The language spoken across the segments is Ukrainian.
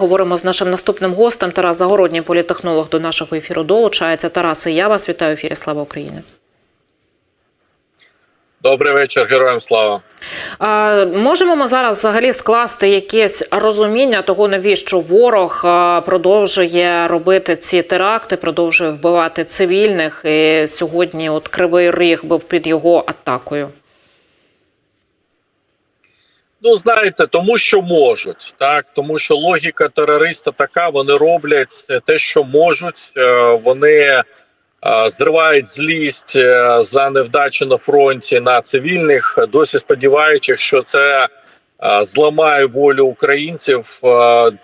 Говоримо з нашим наступним гостем. Тарас Загородній, політехнолог до нашого ефіру долучається. Тарасе, я вас вітаю в ефірі. Слава Україні. Добрий вечір, героям слава. А, можемо ми зараз взагалі скласти якесь розуміння того, навіщо ворог продовжує робити ці теракти, продовжує вбивати цивільних. І сьогодні, от кривий ріг був під його атакою. Ну знаєте, тому що можуть, так тому що логіка терориста така: вони роблять те, що можуть. Е, Вони е, зривають злість е, за невдачі на фронті на цивільних, досі сподіваючись, що це зламає волю українців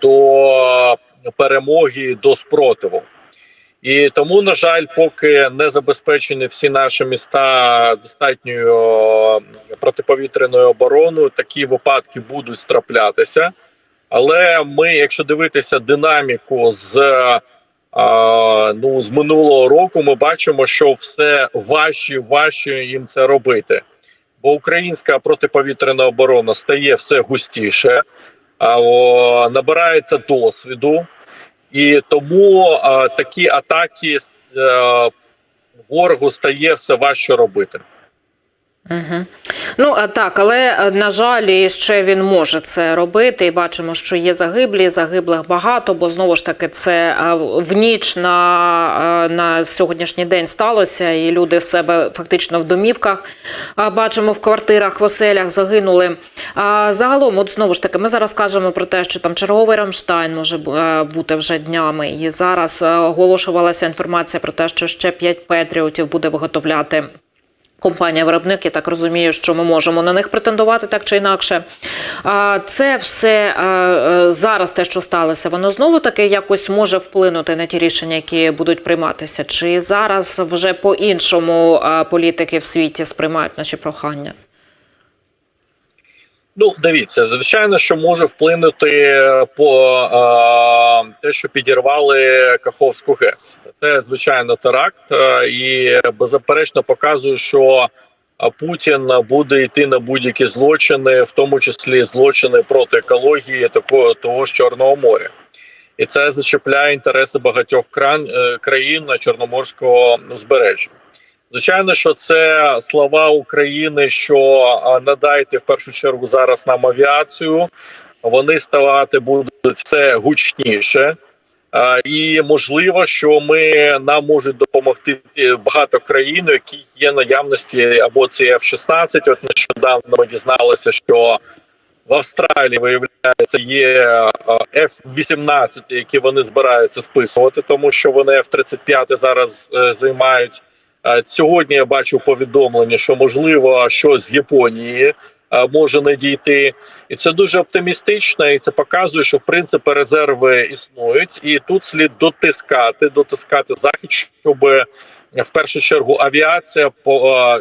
до перемоги, до спротиву. І тому, на жаль, поки не забезпечені всі наші міста достатньою протиповітряною обороною, такі випадки будуть траплятися. Але ми, якщо дивитися динаміку з а, ну з минулого року, ми бачимо, що все важче важче їм це робити. Бо українська протиповітряна оборона стає все густіше, а, о, набирається досвіду. І тому а, такі атаки а, ворогу стає все важче робити. Угу. Ну а так, але е, на жаль, ще він може це робити. І бачимо, що є загиблі, загиблих багато, бо знову ж таки це е, в ніч на, е, на сьогоднішній день сталося, і люди в себе фактично в домівках бачимо в квартирах, в оселях загинули. А загалом, от знову ж таки, ми зараз кажемо про те, що там черговий Рамштайн може бути вже днями. І зараз оголошувалася інформація про те, що ще 5 петріотів буде виготовляти. Компанія виробник, я так розумію, що ми можемо на них претендувати так чи інакше. Це все зараз, те, що сталося, воно знову таки якось може вплинути на ті рішення, які будуть прийматися. Чи зараз вже по-іншому політики в світі сприймають наші прохання? Ну, дивіться, звичайно, що може вплинути по а, те, що підірвали Каховську ГЕС. Це звичайно теракт, а, і беззаперечно показує, що Путін буде йти на будь-які злочини, в тому числі злочини проти екології, такого того ж Чорного моря. І це зачепляє інтереси багатьох країн на Чорноморського узбережжя. Звичайно, що це слова України, що надайте в першу чергу зараз нам авіацію. Вони ставати будуть все гучніше, і можливо, що ми нам можуть допомогти багато країн, які є наявності або це F-16. От нещодавно ми дізналися, що в Австралії виявляється є F-18, які вони збираються списувати, тому що вони F-35 зараз е, займають. Сьогодні я бачу повідомлення, що можливо щось з Японії може надійти, і це дуже оптимістично. І це показує, що в принципі резерви існують, і тут слід дотискати, дотискати захід, щоб в першу чергу авіація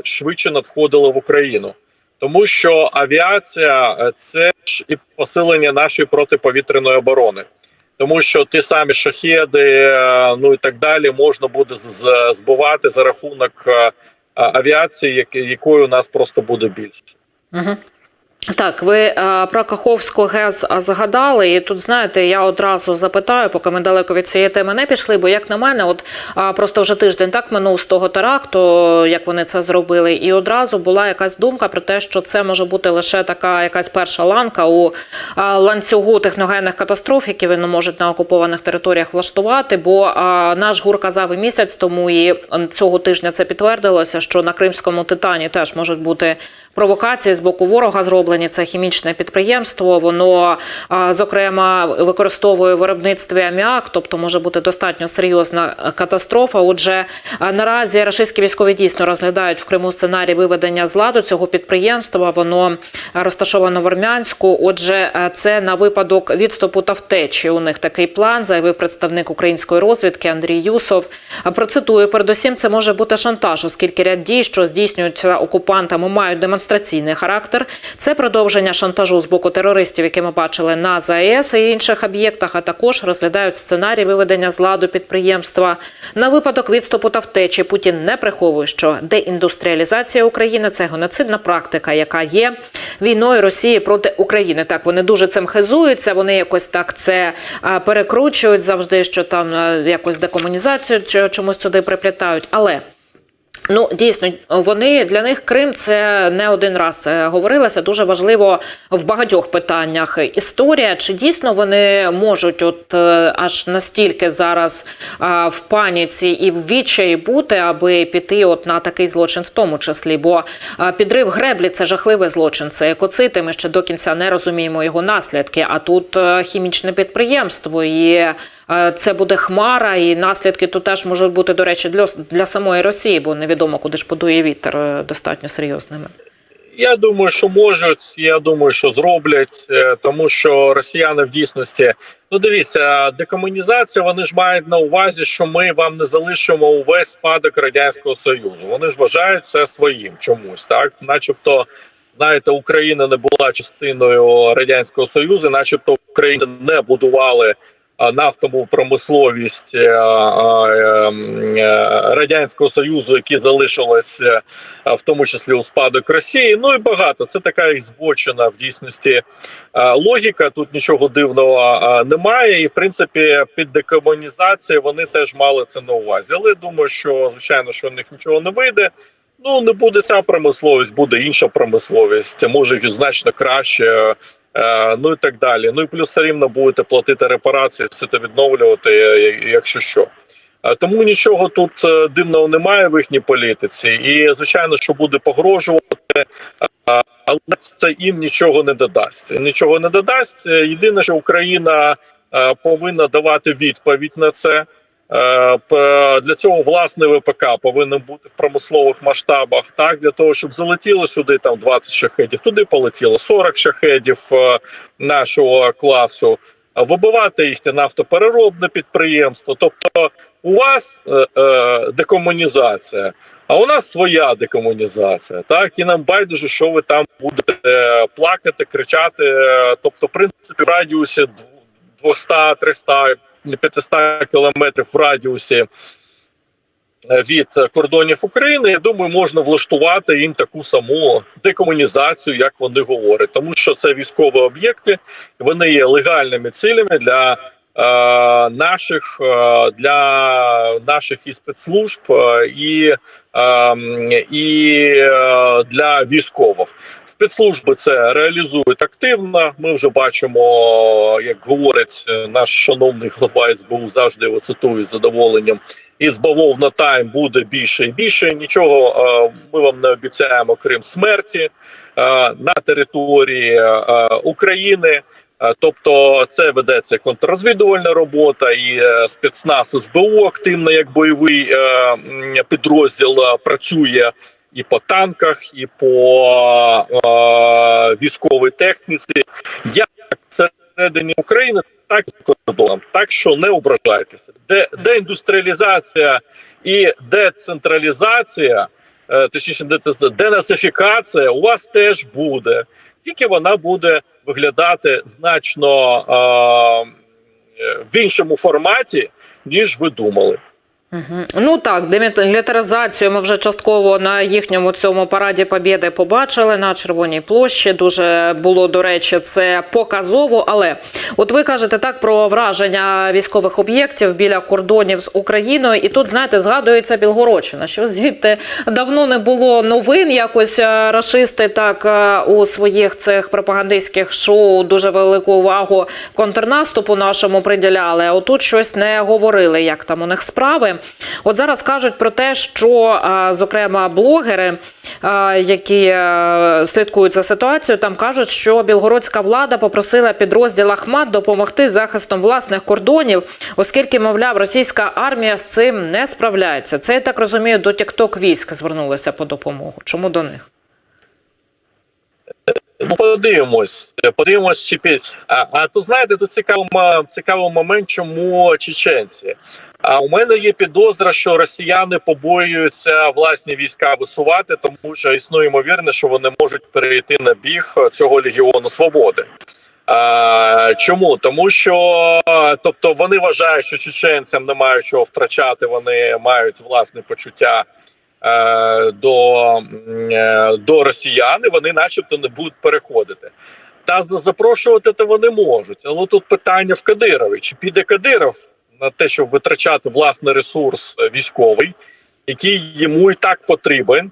швидше надходила в Україну, тому що авіація це ж і посилення нашої протиповітряної оборони тому що ті самі шахеди, ну і так далі, можна буде збивати за рахунок авіації, якої у нас просто буде більше. Угу. Так, ви е, про Каховську ГЕС згадали, і тут знаєте, я одразу запитаю, поки ми далеко від цієї теми не пішли. Бо як на мене, от просто вже тиждень так минув з того теракту, як вони це зробили, і одразу була якась думка про те, що це може бути лише така якась перша ланка у ланцюгу техногенних катастроф, які вони можуть на окупованих територіях влаштувати. Бо наш гур казав і місяць тому, і цього тижня це підтвердилося, що на Кримському титані теж можуть бути провокації з боку ворога зроблені. Це хімічне підприємство. Воно зокрема використовує в виробництві аміак, тобто може бути достатньо серйозна катастрофа. Отже, наразі рашистські військові дійсно розглядають в Криму сценарій виведення з ладу цього підприємства. Воно розташовано в Армянську. Отже, це на випадок відступу та втечі. У них такий план, заявив представник української розвідки Андрій Юсов. Процитую, передусім, це може бути шантаж, оскільки ряд дій, що здійснюються окупантами, мають демонструвати демонстраційний характер. Це продовження шантажу з боку терористів, які ми бачили на ЗАЕС і інших об'єктах. А також розглядають сценарій виведення з ладу підприємства. На випадок відступу та втечі Путін не приховує, що деіндустріалізація України це геноцидна практика, яка є війною Росії проти України. Так вони дуже цим хизуються. Вони якось так це перекручують завжди, що там якось декомунізацію чомусь сюди приплітають. Але Ну, дійсно, вони для них Крим це не один раз е, говорилося. Дуже важливо в багатьох питаннях. Історія чи дійсно вони можуть, от е, аж настільки зараз а, в паніці і в відчаї бути, аби піти от на такий злочин, в тому числі. Бо а, підрив греблі це жахливий злочин. Це екоцити. Ми ще до кінця не розуміємо його наслідки. А тут е, хімічне підприємство і. Е, Це буде хмара, і наслідки тут теж можуть бути, до речі, для, для самої Росії, бо невідомо, куди ж подує вітер е, достатньо серйозними. Я думаю, що можуть. Я думаю, що зроблять, е, тому що росіяни в дійсності. Ну, дивіться, декомунізація. Вони ж мають на увазі, що ми вам не залишимо увесь спадок радянського союзу. Вони ж вважають це своїм чомусь, так, начебто. Знаєте, Україна не була частиною радянського союзу, начебто українці не будували нафтову промисловість е, е, е, радянського союзу, які залишилися в тому числі у спадок Росії. Ну і багато це така їх збочена в дійсності логіка. Тут нічого дивного немає. І в принципі, під декомунізацією вони теж мали це на увазі. Але думаю, що звичайно, що в них нічого не вийде. Ну не буде ця промисловість, буде інша промисловість, може і значно краще. Е, ну і так далі. Ну і плюс все рівно будете платити репарації, все це відновлювати, е, якщо що. Е, Тому нічого тут дивного немає в їхній політиці, і звичайно, що буде погрожувати, але це їм нічого не додасть. Нічого не додасть. Єдине, що Україна повинна давати відповідь на це. Е, Для цього власне ВПК повинен бути в промислових масштабах. Так для того, щоб залетіло сюди там 20 шахедів, туди полетіло 40 шахедів е, нашого класу. Вибивати їхнє нафтопереробне підприємство. Тобто, у вас е, декомунізація, а у нас своя декомунізація. Так і нам байдуже, що ви там будете плакати, кричати. Тобто, в принципі, в радіусі 200, 300, 500 кілометрів в радіусі е, від кордонів України, я думаю, можна влаштувати їм таку саму декомунізацію, як вони говорять, тому що це військові об'єкти, вони є легальними цілями для. е, Наших е, для наших і спецслужб і, і е, для військових спецслужби це реалізують активно. Ми вже бачимо, як говорить е, наш шановний глава СБУ, завжди його цитую з задоволенням. І з бавов тайм буде більше і більше. Нічого е, ми вам не обіцяємо, крім смерті на території України. Е, Тобто це ведеться контррозвідувальна робота, і е, спецназ СБУ активно як бойовий е, підрозділ працює і по танках, і по військовій техніці, як всередині України, так і кордоном. Так що не ображайтеся. Де деіндустріалізація і децентралізація, точніше, деце- денацифікація у вас теж буде, тільки вона буде виглядати значно е, в іншому форматі, ніж ви думали. Ну так, демілітаризацію ми вже частково на їхньому цьому параді Побєди побачили на Червоній площі. Дуже було до речі, це показово. Але от ви кажете так про враження військових об'єктів біля кордонів з Україною, і тут знаєте, згадується Білгородщина, що звідти давно не було новин. Якось е, рашисти так е, у своїх цих пропагандистських шоу дуже велику увагу контрнаступу нашому приділяли. А отут щось не говорили, як там у них справи. От зараз кажуть про те, що зокрема блогери, які е, слідкують за ситуацією, там кажуть, що білгородська влада попросила підрозділ Ахмат допомогти захистом власних кордонів, оскільки, мовляв, російська армія з цим не справляється. Це я так розумію, до тікток військ звернулися по допомогу. Чому до них? Ну, подивимось, подивимось, чи пі- а, а то знаєте, тут цікавий, цікавий момент, чому чеченці. А у мене є підозра, що росіяни побоюються власні війська висувати, тому що існує ймовірність, що вони можуть перейти на біг цього легіону свободи. А, чому? Тому що тобто вони вважають, що чеченцям немає чого втрачати, вони мають власне почуття е, до, е, до росіян, і вони, начебто, не будуть переходити. Та за- запрошувати то вони можуть. Але тут питання в Кадирові: чи піде Кадиров на те, щоб витрачати власний ресурс е, військовий, який йому і так потрібен. е,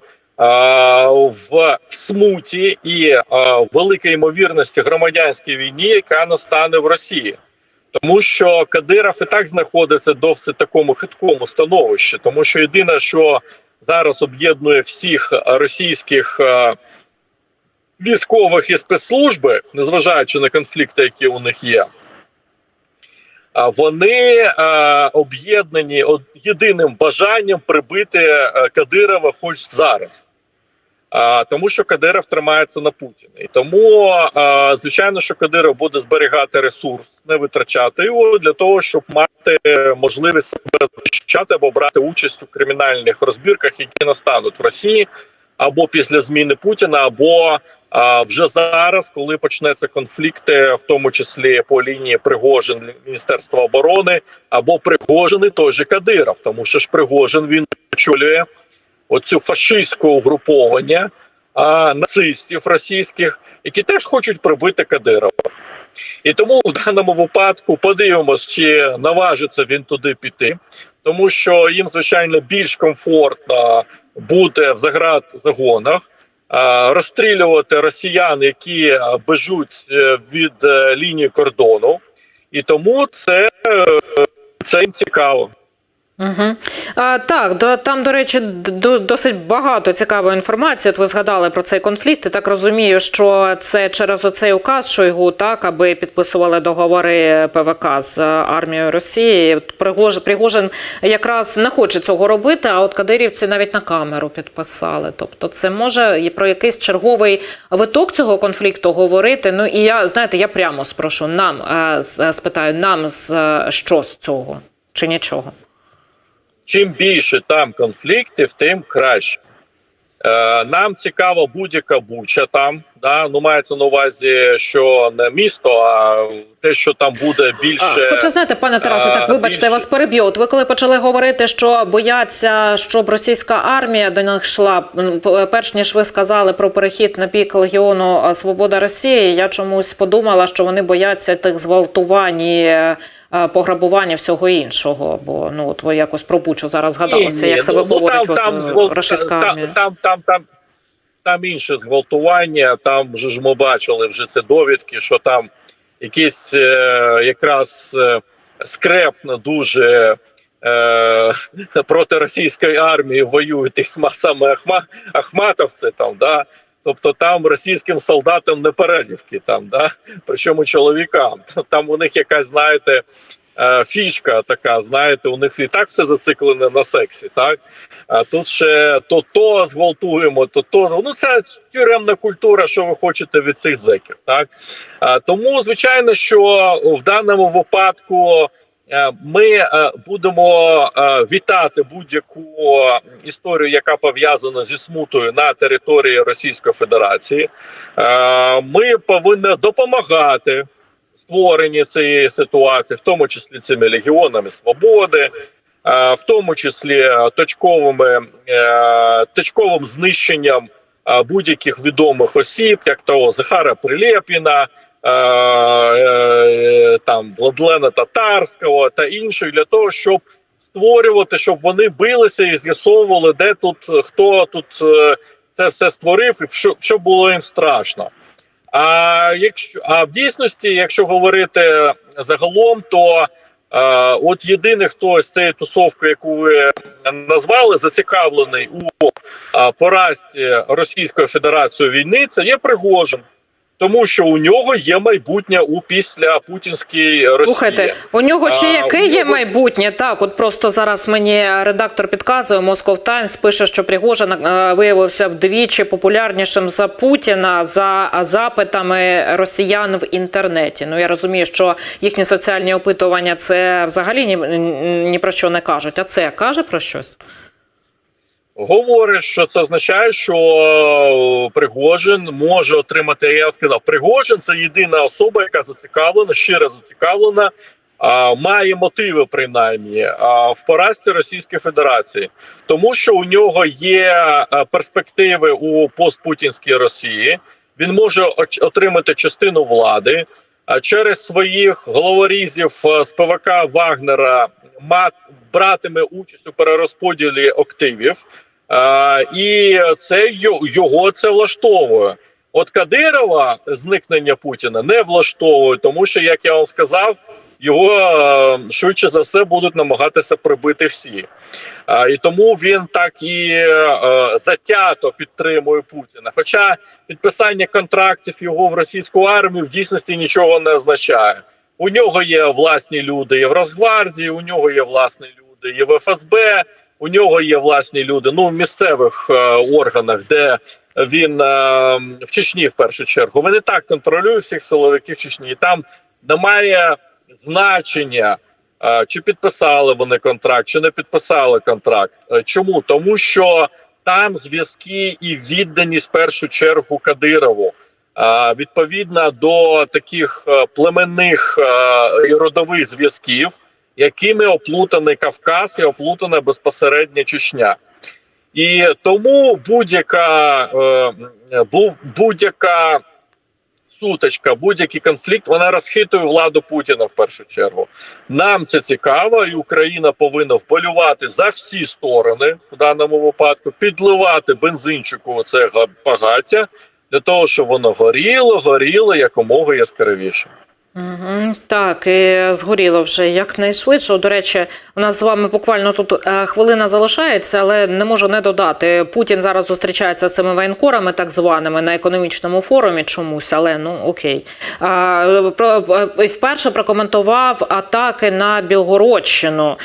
В смуті і е, великій ймовірності громадянській війні, яка настане в Росії, тому що Кадиров і так знаходиться досить такому хиткому становищі, тому що єдине, що зараз об'єднує всіх російських військових і спецслужби, незважаючи на конфлікти, які у них є. Вони е, об'єднані од- єдиним бажанням прибити е, Кадирова хоч зараз. Тому що Кадиров тримається на Путіна. І тому, а, звичайно, що Кадиров буде зберігати ресурс, не витрачати його для того, щоб мати можливість себе захищати або брати участь у кримінальних розбірках, які настануть в Росії, або після зміни Путіна, або а, вже зараз, коли почнеться конфлікти, в тому числі по лінії Пригожин Міністерства оборони, або Пригожин і той же Кадиров, тому що ж Пригожин він очолює оцю фашистське угруповання а, нацистів російських, які теж хочуть прибити Кадирова. І тому в даному випадку подивимось, чи наважиться він туди піти, тому що їм, звичайно, більш комфортно бути в заград загонах, розстрілювати росіян, які бежуть е, від е, лінії кордону, і тому це, е, це їм цікаво. Угу. А, так, до, там, до речі, д- досить багато цікавої інформації. От ви згадали про цей конфлікт. Я так розумію, що це через оцей указ Шойгу, так, аби підписували договори ПВК з армією Росії. Пригож, Пригожин якраз не хоче цього робити, а от кадирівці навіть на камеру підписали. Тобто, це може і про якийсь черговий виток цього конфлікту говорити. Ну і я знаєте, я прямо спрошу нам е, спитаю, нам з е, що з цього чи нічого. Чим більше там конфліктів, тим краще. Е, нам цікава будь-яка буча там. Да? Ну, мається на увазі, що не місто, а те, що там буде більше. А, Хоча знаєте, пане Тарасе, так а, вибачте, я вас переб'ю. От ви коли почали говорити, що бояться, щоб російська армія до них йшла, перш ніж ви сказали про перехід на бік легіону Свобода Росії, я чомусь подумала, що вони бояться тих зґвалтувань і е, е, пограбування всього іншого. Бо ну от ви якось про Бучу зараз згадалося, як себе говорить ну, там, от, е, там, армія. там, там, там, там інше зґвалтування. Там вже ж ми бачили вже це довідки, що там якісь е, якраз е, скрепно дуже. Е, проти російської армії воюють і саме Ахма, Ахматовці там, да. Тобто там російським солдатам не перелівки, там, да, причому чоловікам. Там у них якась, знаєте, е, фішка така, знаєте, у них і так все зациклене на сексі, так? А тут ще то то зґвалтуємо, то то. Ну це тюремна культура, що ви хочете від цих зеків. Так? А, тому, звичайно, що в даному випадку ми е, будемо е, вітати будь-яку історію, яка пов'язана зі смутою на території Російської Федерації. Е, Ми повинні допомагати створенні цієї ситуації, в тому числі цими легіонами свободи, е, в тому числі е, точковими е, точковим знищенням е, будь-яких відомих осіб, як того Захара Прилєпіна, е, е, там Владлена Татарського та інших, для того, щоб створювати, щоб вони билися і з'ясовували, де тут хто тут е, це все створив, і що, що було їм страшно. А якщо а в дійсності, якщо говорити загалом, то е, от єдиний, хто з цієї тусовки, яку ви назвали, зацікавлений у е, поразці Російської Федерації війни, це є Пригожин. Тому що у нього є майбутнє у після путінській Росії. Слухайте, у нього ще А, яке є нього- майбутнє? Так, от просто зараз мені редактор підказує, Moscow Times пише, що Пригожин е, виявився вдвічі популярнішим за Путіна за запитами росіян в інтернеті. Ну я розумію, що їхні соціальні опитування це взагалі ні, ні про що не кажуть. А це каже про щось? Говорить, що це означає, що е, Пригожин може отримати. Я сказав, Пригожин це єдина особа, яка зацікавлена, щиро зацікавлена, а, має мотиви принаймні а, в поразці Російської Федерації, тому що у нього є е, перспективи у постпутінській Росії. Він може оч- отримати частину влади. А через своїх головорізів е, з ПВК Вагнера братиме участь у перерозподілі активів. А, і це його це влаштовує. От Кадирова зникнення Путіна не влаштовує, тому що, як я вам сказав, його е, швидше за все будуть намагатися прибити всі. А, і тому він так і е, затято підтримує Путіна. Хоча підписання контрактів його в російську армію в дійсності нічого не означає. У нього є власні люди в Росгвардії, у нього є власні люди і в ФСБ, у нього є власні люди ну в місцевих е, органах, де він е, в Чечні в першу чергу. Вони так контролюють всіх силовиків Чечні. І там немає значення, е, чи підписали вони контракт, чи не підписали контракт. Е, Чому? Тому що там зв'язки і відданість в першу чергу Кадирову. Е, Відповідно до таких племенних і родових зв'язків, якими оплутаний Кавказ і оплутана безпосередньо Чечня. І тому будь-яка е, будь-яка сутичка, будь-який конфлікт, вона розхитує владу Путіна в першу чергу. Нам це цікаво, і Україна повинна вболювати за всі сторони в даному випадку, підливати бензинчику це багаття для того, щоб воно горіло, горіло якомога яскравіше. Так, і згоріло вже якнайшвидше. До речі, у нас з вами буквально тут е, хвилина залишається, але не можу не додати. Путін зараз зустрічається з цими воєнкорами, так званими, на економічному форумі чомусь, але ну окей. Про, е, вперше прокоментував атаки на Білгородщину.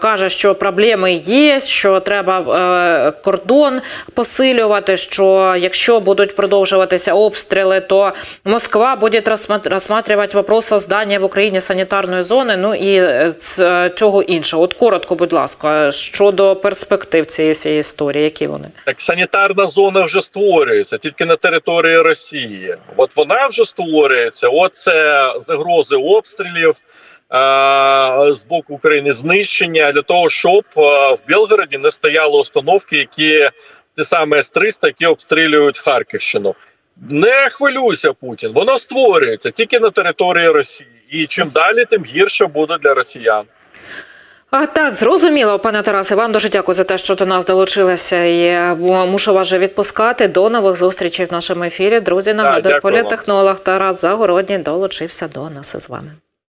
Каже, що проблеми є, що треба е, кордон посилювати. Що якщо будуть продовжуватися обстріли, то Москва буде розсма- розсматривати вопрос создання в Україні санітарної зони. Ну і е, цього іншого. От коротко, будь ласка, щодо перспектив цієї всієї історії, які вони Так санітарна зона вже створюється тільки на території Росії. От вона вже створюється. От це загрози обстрілів е- з боку України, знищення для того, щоб е, в Білгороді не стояли установки, які ті саме С-300, які обстрілюють Харківщину. Не хвилюйся, Путін. Воно створюється тільки на території Росії. І чим далі, тим гірше буде для росіян. А так, зрозуміло, пане Тарасе. Вам дуже дякую за те, що до нас долучилися. І мушу вас вже відпускати. До нових зустрічей в нашому ефірі. Друзі, нагадую, політехнолог. Тарас Загородній долучився до нас із вами.